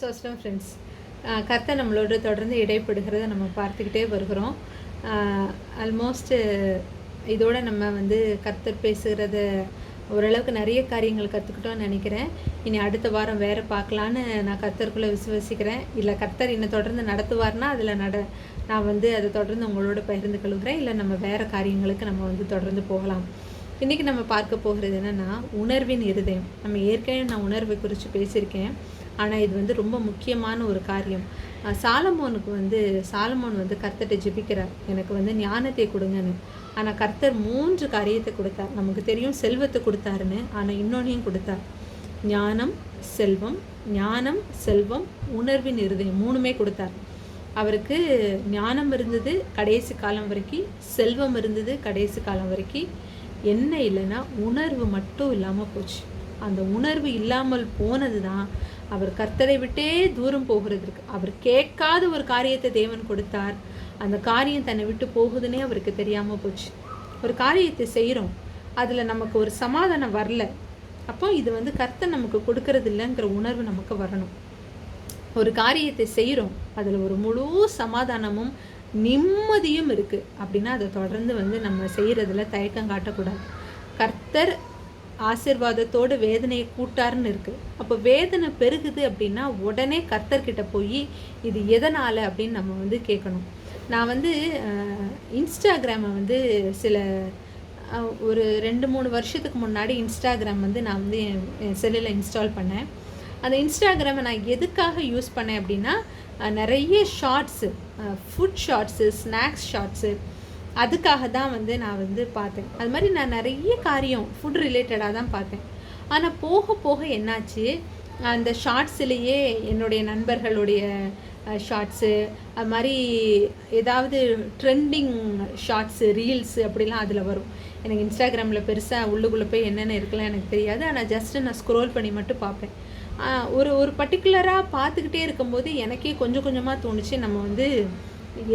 சோஸ்டம் friends uh, கர்த்தர் நம்மளோட தொடர்ந்து இடைப்படுகிறத நம்ம பார்த்துக்கிட்டே வருகிறோம். Uh, ஆல்மோஸ்ட்டு uh, இதோட நம்ம வந்து கர்த்தர் பேசுகிறத ஓரளவுக்கு நிறைய காரியங்கள் கற்றுக்கிட்டோம்னு நினைக்கிறேன். இனி அடுத்த வாரம் வேறு பார்க்கலான்னு நான் கர்த்தருக்குள்ளே விசுவசிக்கிறேன். இல்லை கர்த்தர் என்னை தொடர்ந்து நடத்துவார்னா அதில் நட நான் வந்து அதை தொடர்ந்து உங்களோட பகிர்ந்து கொள்கிறேன். இல்லை நம்ம வேறு காரியங்களுக்கு நம்ம வந்து தொடர்ந்து போகலாம். இன்றைக்கி நம்ம பார்க்க போகிறது என்னென்னா உணர்வின் இருதயம். நம்ம ஏற்கனவே நான் உணர்வை குறித்து பேசியிருக்கேன். ஆனால் இது வந்து ரொம்ப முக்கியமான ஒரு காரியம். சாலமோனுக்கு வந்து சாலமோன் வந்து கர்த்தர்கிட்ட ஜெபிக்கிறார். எனக்கு வந்து ஞானத்தை கொடுங்கன்னு. ஆனால் கர்த்தர் மூன்று காரியத்தை கொடுத்தார். நமக்கு தெரியும் செல்வத்தை கொடுத்தாருன்னு ஆனால் இன்னொன்னையும் கொடுத்தார். ஞானம் செல்வம் ஞானம் செல்வம் உணர்வின் இருதயம் மூணுமே கொடுத்தார். அவருக்கு ஞானம் இருந்தது கடைசி காலம் வரைக்கும் செல்வம் இருந்தது கடைசி காலம் வரைக்கும். என்ன இல்லைன்னா உணர்வு மட்டும் இல்லாமல் போச்சு. அந்த உணர்வு இல்லாமல் போனது தான் அவர் கர்த்தரை விட்டே தூரம் போகிறதுக்கு அவர் கேட்காத ஒரு காரியத்தை தேவன் கொடுத்தார். அந்த காரியம் தன்னை விட்டு போகுதுன்னே அவருக்கு தெரியாமல் போச்சு. ஒரு காரியத்தை செய்கிறோம் அதில் நமக்கு ஒரு சமாதானம் வரல. அப்போ இது வந்து கர்த்தர் நமக்கு கொடுக்கறது இல்லைங்கிற உணர்வு நமக்கு வரணும். ஒரு காரியத்தை செய்கிறோம் அதில் ஒரு முழு சமாதானமும் நிம்மதியும் இருக்குது அப்படின்னா அதை தொடர்ந்து வந்து நம்ம செய்கிறதுல தயக்கம் காட்டக்கூடாது. கர்த்தர் ஆசிர்வாதத்தோடு வேதனையை கூட்டாருன்னு இருக்குது அப்போ வேதனை பெருகுது அப்படின்னா உடனே கர்த்தர்கிட்ட போய் இது எதனால் அப்படின்னு நம்ம வந்து கேட்கணும். நான் வந்து இன்ஸ்டாகிராமை வந்து சில ஒரு ரெண்டு மூணு வருஷத்துக்கு முன்னாடி இன்ஸ்டாகிராம் வந்து நான் வந்து என் செல்லில் இன்ஸ்டால் பண்ணேன். அந்த இன்ஸ்டாகிராமை நான் எதுக்காக யூஸ் பண்ணேன் அப்படின்னா நிறைய shorts food shorts snacks shorts அதுக்காக தான் வந்து நான் வந்து பார்த்தேன். அது மாதிரி நான் நிறைய காரியம் ஃபுட் ரிலேட்டடாக தான் பார்த்தேன். ஆனால் போக போக என்னாச்சு? அந்த ஷார்ட்ஸ்லேயே என்னுடைய நண்பர்களுடைய ஷார்ட்ஸு அது மாதிரி ஏதாவது ட்ரெண்டிங் ஷார்ட்ஸு ரீல்ஸு அப்படிலாம் அதில் வரும். எனக்கு இன்ஸ்டாகிராமில் பெருசாக உள்ளுக்குள்ளே போய் என்னென்ன இருக்கலாம் எனக்கு தெரியாது. ஆனால் ஜஸ்ட்டு நான் ஸ்க்ரோல் பண்ணி மட்டும் பார்ப்பேன். ஒரு ஒரு பர்டிகுலராக பார்த்துக்கிட்டே இருக்கும்போது எனக்கே கொஞ்சம் கொஞ்சமாக தோணுச்சு. நம்ம வந்து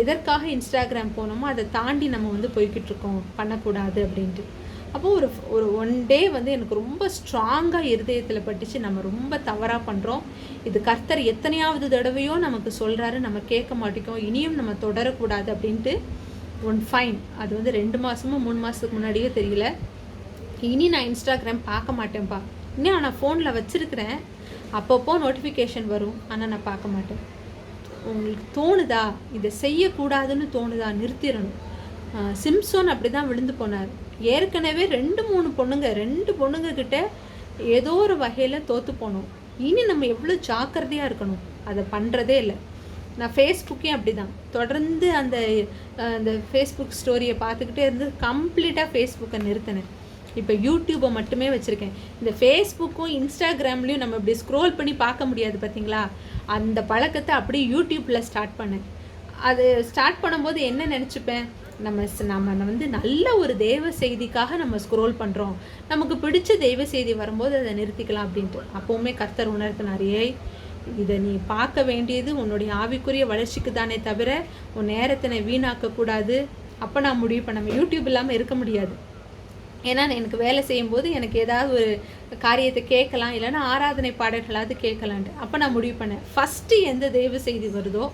எதற்காக இன்ஸ்டாகிராம் போனோமோ அதை தாண்டி நம்ம வந்து போய்கிட்டு இருக்கோம் பண்ணக்கூடாது அப்படின்ட்டு. அப்போது ஒரு ஒரு ஒன் டே வந்து எனக்கு ரொம்ப ஸ்ட்ராங்காக இருதயத்தில் பட்டுச்சு. நம்ம ரொம்ப தவறாக பண்ணுறோம் இது கர்த்தர் எத்தனையாவது தடவையோ நமக்கு சொல்கிறாரு நம்ம கேட்க மாட்டேங்கோம் இனியும் நம்ம தொடரக்கூடாது அப்படின்ட்டு ஒன் ஃபைன் அது வந்து ரெண்டு மாதமோ மூணு மாதத்துக்கு முன்னாடியே தெரியல. இனி நான் இன்ஸ்டாகிராம் பார்க்க மாட்டேன்ப்பா இன்னும் நான் ஃபோனில் வச்சுருக்கிறேன். அப்பப்போ நோட்டிஃபிகேஷன் வரும். ஆனால் நான் பார்க்க மாட்டேன். உங்களுக்கு தோணுதா? இதை செய்யக்கூடாதுன்னு தோணுதா? நிறுத்திடணும். சிம்சோன் அப்படி தான் விழுந்து போனார். ஏற்கனவே ரெண்டு மூணு பொண்ணுங்க ரெண்டு பொண்ணுங்க கிட்ட ஏதோ ஒரு வகையில் தோற்று போனோம். இனி நம்ம எவ்வளோ ஜாக்கிரதையாக இருக்கணும்? அதை பண்ணுறதே இல்லை. நான் ஃபேஸ்புக்கே அப்படி தான் தொடர்ந்து அந்த அந்த ஃபேஸ்புக் ஸ்டோரியை பார்த்துக்கிட்டே இருந்து கம்ப்ளீட்டாக ஃபேஸ்புக்கை நிறுத்தினேன். இப்போ யூடியூப்பை மட்டுமே வச்சுருக்கேன். இந்த ஃபேஸ்புக்கும் இன்ஸ்டாகிராம்லேயும் நம்ம இப்படி ஸ்க்ரோல் பண்ணி பார்க்க முடியாது பார்த்தீங்களா அந்த பழக்கத்தை அப்படியே யூடியூப்பில் ஸ்டார்ட் பண்ணேன் அது ஸ்டார்ட் பண்ணும்போது என்ன நினச்சிப்பேன்? நம்ம ஸ்- நம்ம வந்து நல்ல ஒரு தெய்வ செய்திக்காக நம்ம ஸ்க்ரோல் பண்ணுறோம் நமக்கு பிடிச்ச தெய்வ செய்தி வரும்போது அதை நிறுத்திக்கலாம் அப்படின்ட்டு. அப்போவுமே கர்த்தர் உணர்த்தினாரியே இதை நீ பார்க்க வேண்டியது உன்னுடைய ஆவிக்குரிய வளர்ச்சிக்கு தானே தவிர உன் நேரத்தினை வீணாக்கக்கூடாது அப்போ நான் முடிவு பண்ண நம்ம யூடியூப் இல்லாமல் இருக்க முடியாது. ஏன்னா எனக்கு வேலை செய்யும்போது எனக்கு ஏதாவது ஒரு காரியத்தை கேட்கலாம் இல்லைன்னா ஆராதனை பாடல்களாவது கேட்கலான்ட்டு. அப்போ நான் முடிவு பண்ணேன். ஃபஸ்ட்டு எந்த தெய்வ செய்தி வருதோ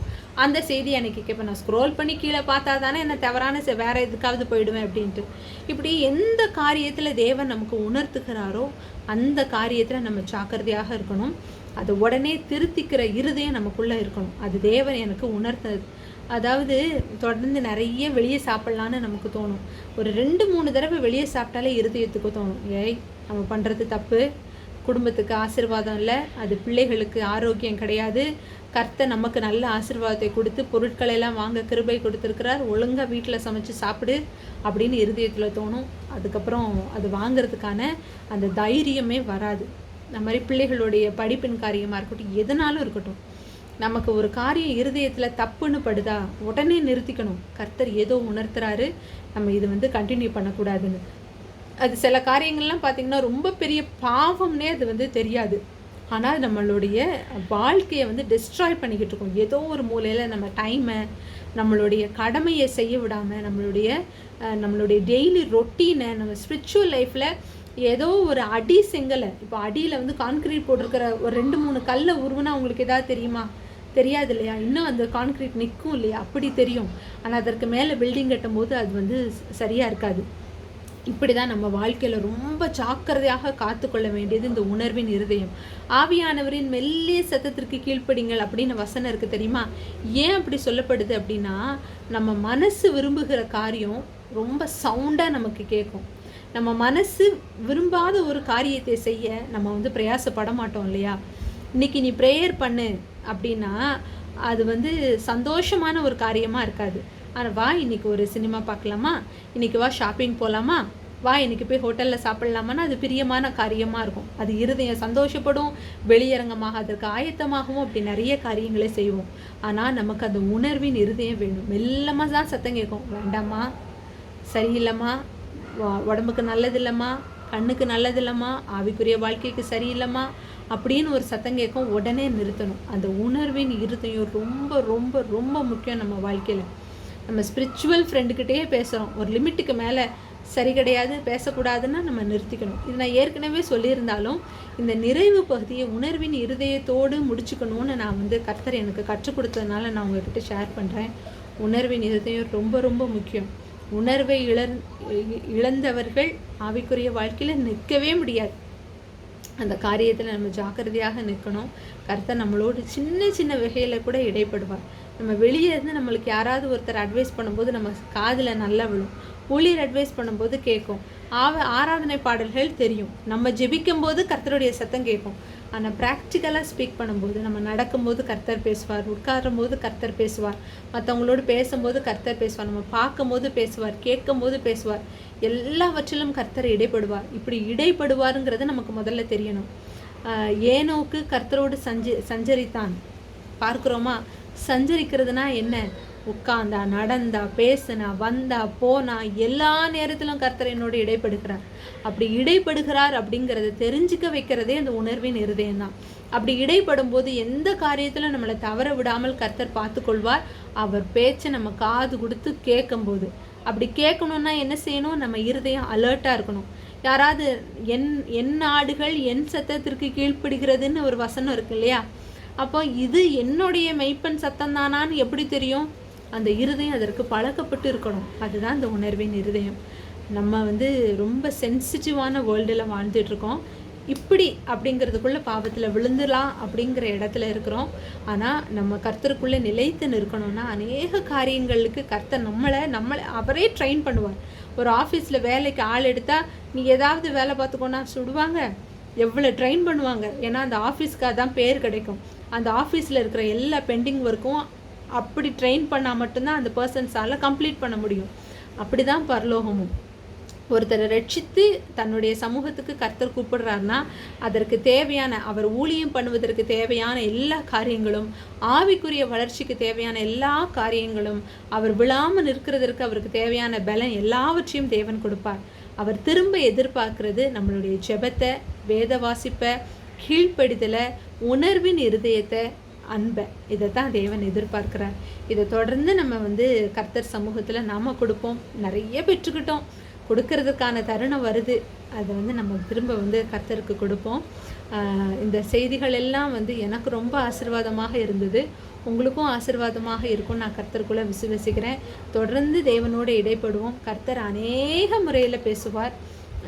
அந்த செய்தி எனக்கு கேட்பேன். நான் ஸ்க்ரோல் பண்ணி கீழே பார்த்தா தானே என்ன தவறான வேறு வேற எதுக்காவது போயிடுவேன் அப்படின்ட்டு. இப்படி எந்த காரியத்தில் தேவன் நமக்கு உணர்த்துகிறாரோ அந்த காரியத்தில் நம்ம ஜாக்கிரதையாக இருக்கணும். அதை உடனே திருத்திக்கிற இருதயம் நமக்குள்ளே இருக்கணும். அது தேவன் எனக்கு உணர்த்தது. அதாவது தொடர்ந்து நிறைய வெளியே சாப்பிட்லான்னு நமக்கு தோணும். ஒரு ரெண்டு மூணு தடவை வெளியே சாப்பிட்டாலே இருதயத்துக்கு தோணும். ஏய் நம்ம பண்ணுறது தப்பு. குடும்பத்துக்கு ஆசீர்வாதம் இல்லை. அது பிள்ளைகளுக்கு ஆரோக்கியம் கிடையாது. கர்த்தர் நமக்கு நல்ல ஆசிர்வாதத்தை கொடுத்து பொருட்களை எல்லாம் வாங்க கிருபை கொடுத்துருக்கிறார். ஒழுங்காக வீட்டில் சமைச்சு சாப்பிடு அப்படின்னு இருதயத்தில் தோணும். அதுக்கப்புறம் அது வாங்குறதுக்கான அந்த தைரியமே வராது. அந்த மாதிரி பிள்ளைகளுடைய படிப்பின் காரியமாக இருக்கட்டும் எதனாலும் இருக்கட்டும். நமக்கு ஒரு காரியம் இருதயத்தில் தப்புன்னு படுதா உடனே நிறுத்திக்கணும். கர்த்தர் ஏதோ உணர்த்துறாரு. நம்ம இது வந்து கண்டினியூ பண்ணக்கூடாதுன்னு. அது சில காரியங்கள்லாம் பார்த்திங்கன்னா ரொம்ப பெரிய பாவம்னே அது வந்து தெரியாது. ஆனால் நம்மளுடைய வாழ்க்கையை வந்து டிஸ்ட்ராய் பண்ணிக்கிட்டு இருக்கோம். ஏதோ ஒரு மூலையில் நம்ம டைமை நம்மளுடைய கடமையை செய்ய விடாமல் நம்மளுடைய நம்மளுடைய டெய்லி ரொட்டீனை நம்ம ஸ்பிரிச்சுவல் லைஃப்பில் ஏதோ ஒரு அடி செங்கலை. இப்போ அடியில் வந்து கான்கிரீட் போட்டிருக்கிற ஒரு ரெண்டு மூணு கல்லை உருவுனா உங்களுக்கு எதாவது தெரியுமா? தெரியாது இல்லையா? இன்னும் அந்த கான்கிரீட் நிற்கும் இல்லையா? அப்படி தெரியும். ஆனால் அதற்கு மேலே பில்டிங் கட்டும்போது அது வந்து சரியாக இருக்காது. இப்படி தான் நம்ம வாழ்க்கையில் ரொம்ப ஜாக்கிரதையாக காத்துக்கொள்ள வேண்டியது இந்த உணர்வின் இருதயம். ஆவியானவரின் மெல்லிய சத்தத்திற்கு கீழ்ப்படிங்கள் அப்படின்னு வசனம் இருக்குது தெரியுமா? ஏன் அப்படி சொல்லப்படுது அப்படின்னா நம்ம மனசு விரும்புகிற காரியம் ரொம்ப சவுண்டாக நமக்கு கேட்கும். நம்ம மனசு விரும்பாத ஒரு காரியத்தை செய்ய நம்ம வந்து பிரயாசப்பட மாட்டோம் இல்லையா? இன்னைக்கு நீ ப்ரேயர் பண்ணு அப்படின்னா அது வந்து சந்தோஷமான ஒரு காரியமாக இருக்காது. ஆனால் வா இன்னைக்கு ஒரு சினிமா பார்க்கலாமா? இன்னைக்கு வா ஷாப்பிங் போகலாமா வா இன்னைக்கு போய் ஹோட்டலில் சாப்பிட்லாமான்னா அது பிரியமான காரியமாக இருக்கும். அது இருதயம் சந்தோஷப்படும் வெளியரங்கமாக அதற்கு ஆயத்தமாகவும் அப்படி நிறைய காரியங்களை செய்வோம். ஆனால் நமக்கு அந்த உணர்வின் இருதயம் வேணும். மெல்லமாக தான் சத்தம் கேட்கும். வேண்டாமா சரியில்லைம்மா. உடம்புக்கு நல்லதில்லைம்மா கண்ணுக்கு நல்லதில்லைம்மா ஆவிக்குரிய வாழ்க்கைக்கு சரியில்லைம்மா அப்படின்னு ஒரு சத்தம் கேட்கும். உடனே நிறுத்தணும். அந்த உணர்வின் இருதையும் ரொம்ப ரொம்ப ரொம்ப முக்கியம் நம்ம வாழ்க்கையில். நம்ம ஸ்பிரிச்சுவல் ஃப்ரெண்டுக்கிட்டே பேசுகிறோம் ஒரு லிமிட்டுக்கு மேலே சரி கிடையாது பேசக்கூடாதுன்னா நம்ம நிறுத்திக்கணும். இது நான் ஏற்கனவே சொல்லியிருந்தாலும் இந்த நிறைவு பகுதியை உணர்வின் இருதயத்தோடு முடிச்சுக்கணும்னு நான் வந்து கர்த்தர் எனக்கு கற்றுக் கொடுத்ததுனால நான் உங்ககிட்ட ஷேர் பண்ணுறேன் உணர்வின் இருதயம் ரொம்ப ரொம்ப முக்கியம். உணர்வை இழந் இழந்தவர்கள் ஆவிக்குரிய வாழ்க்கையில் நிற்கவே முடியாது. அந்த காரியத்தில் நம்ம ஜாக்கிரதையாக நிற்கணும். கர்த்தர் நம்மளோடு சின்ன சின்ன வகையில் கூட இடைப்படுவார். நம்ம வெளியே இருந்து நம்மளுக்கு யாராவது ஒருத்தர் அட்வைஸ் பண்ணும்போது நம்ம காதில் நல்லா விழும். ஊழியர் அட்வைஸ் பண்ணும்போது கேட்கும். ஆவ ஆராதனை பாடல்கள் தெரியும். நம்ம ஜெபிக்கும்போது கர்த்தருடைய சத்தம் கேட்கும். ஆனால் ப்ராக்டிக்கலாக ஸ்பீக் பண்ணும்போது நம்ம நடக்கும்போது கர்த்தர் பேசுவார் உட்காரும் போது கர்த்தர் பேசுவார் மற்றவங்களோடு பேசும்போது கர்த்தர் பேசுவார் நம்ம பார்க்கும்போது பேசுவார் கேட்கும்போது பேசுவார் எல்லாவற்றிலும் கர்த்தர் இடைப்படுவார். இப்படி இடைப்படுவாருங்கிறது நமக்கு முதல்ல தெரியணும். ஏனோக்கு கர்த்தரோடு சஞ்ச சஞ்சரித்தான். பார்க்குறோமா? சஞ்சரிக்கிறதுனா என்ன? உட்காந்தா நடந்தா பேசுனா வந்தா போனா எல்லா நேரத்திலும் கர்த்தர் என்னோட இடைப்படுகிறார். அப்படி இடைப்படுகிறார் அப்படிங்கிறத தெரிஞ்சுக்க வைக்கிறதே அந்த உணர்வின் இருதயம் தான் அப்படி இடைப்படும் போது எந்த காரியத்தில் நம்மளை தவற விடாமல் கர்த்தர் பார்த்துக்கொள்வார். அவர் பேச்சை நம்ம காது கொடுத்து கேட்கும்போது. அப்படி கேட்கணும்னா என்ன செய்யணும்? நம்ம இருதயம் அலர்ட்டாக இருக்கணும். யாராவது என் என் நாடுகள் என் சத்தத்திற்கு கீழ்ப்படுகிறதுன்னு ஒரு வசனம் இருக்கு இல்லையா? அப்போ இது என்னுடைய மெய்ப்பன் சத்தம் தானான்னு எப்படி தெரியும்? அந்த இருதயம் அதற்கு பழக்கப்பட்டு இருக்கணும். அதுதான் அந்த உணர்வின் இருதயம். நம்ம வந்து ரொம்ப சென்சிட்டிவான வேர்ல்டில் வாழ்ந்துட்டுருக்கோம் இப்படி அப்படிங்கிறதுக்குள்ளே பாவத்தில் விழுந்துடலாம் அப்படிங்கிற இடத்துல இருக்கிறோம். ஆனால் நம்ம கர்த்தருக்குள்ளே நிலைத்து நிற்கணும்னா அநேக காரியங்களுக்கு கர்த்தர் நம்மளை நம்மளை அவரே ட்ரெயின் பண்ணுவார். ஒரு ஆஃபீஸில் வேலைக்கு ஆள் எடுத்தால் நீ ஏதாவது வேலை பார்த்துக்கோன்னா சுடுவாங்க. எவ்வளோ ட்ரெயின் பண்ணுவாங்க. ஏன்னா அந்த ஆஃபீஸ்க்கு தான் பேர் கிடைக்கும். அந்த ஆஃபீஸில் இருக்கிற எல்லா பெண்டிங் ஒர்க்கும் அப்படி ட்ரெயின் பண்ணால் மட்டும்தான் அந்த பர்சன்ஸால் கம்ப்ளீட் பண்ண முடியும். அப்படி தான் பரலோகமும். ஒருத்தரை ரட்சித்து தன்னுடைய சமூகத்துக்கு கர்த்தர் கூப்பிடுறாருனா அதற்கு தேவையான அவர் ஊழியம் பண்ணுவதற்கு தேவையான எல்லா காரியங்களும் ஆவிக்குரிய வளர்ச்சிக்கு தேவையான எல்லா காரியங்களும் அவர் விழாமல் நிற்கிறதற்கு அவருக்கு தேவையான பலம் எல்லாவற்றையும் தேவன் கொடுப்பார். அவர் திரும்ப எதிர்பார்க்கறது நம்மளுடைய ஜெபத்தை வேத வாசிப்பை கீழ்ப்படிதலை உணர்வின் இருதயத்தை அன்பை. இதை தான் தேவன் எதிர்பார்க்கிறார். இதை தொடர்ந்து நம்ம வந்து கர்த்தர் சமூகத்தில் நாம் கொடுப்போம். நிறைய பெற்றுக்கிட்டோம். கொடுக்கறதுக்கான தருணம் வருது. அதை வந்து நம்ம திரும்ப வந்து கர்த்தருக்கு கொடுப்போம். இந்த செய்திகள் எல்லாம் வந்து எனக்கு ரொம்ப ஆசிர்வாதமாக இருந்தது. உங்களுக்கும் ஆசிர்வாதமாக இருக்கும். நான் கர்த்தருக்குள்ளே விசுவசிக்கிறேன். தொடர்ந்து தேவனோடு இடைப்படுவோம். கர்த்தர் அநேக முறையில் பேசுவார்.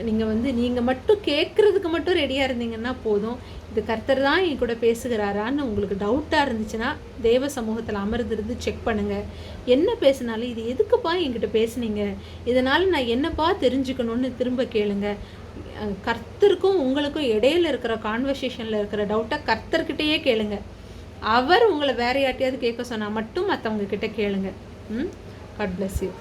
நீங்கள் வந்து நீங்கள் மட்டும் கேட்குறதுக்கு மட்டும் ரெடியாக இருந்தீங்கன்னா போதும். இது கர்த்தர் தான் என் கூட பேசுகிறாரான்னு உங்களுக்கு டவுட்டாக இருந்துச்சுன்னா தேவ சமூகத்தில் அமர்ந்திருந்து செக் பண்ணுங்கள் என்ன பேசினாலும் இது எதுக்குப்பா என்கிட்ட பேசுனீங்க? இதனால் நான் என்னப்பா தெரிஞ்சுக்கணும்னு திரும்ப கேளுங்க. கர்த்தருக்கும் உங்களுக்கும் இடையில இருக்கிற கான்வர்சேஷனில் இருக்கிற டவுட்டை கர்த்தர்கிட்டயே கேளுங்க. அவர் உங்களை வேற யார்ட்டையாவது கேட்க சொன்னால் மட்டும் மற்றவங்க கிட்ட கேளுங்க. ம்? God bless you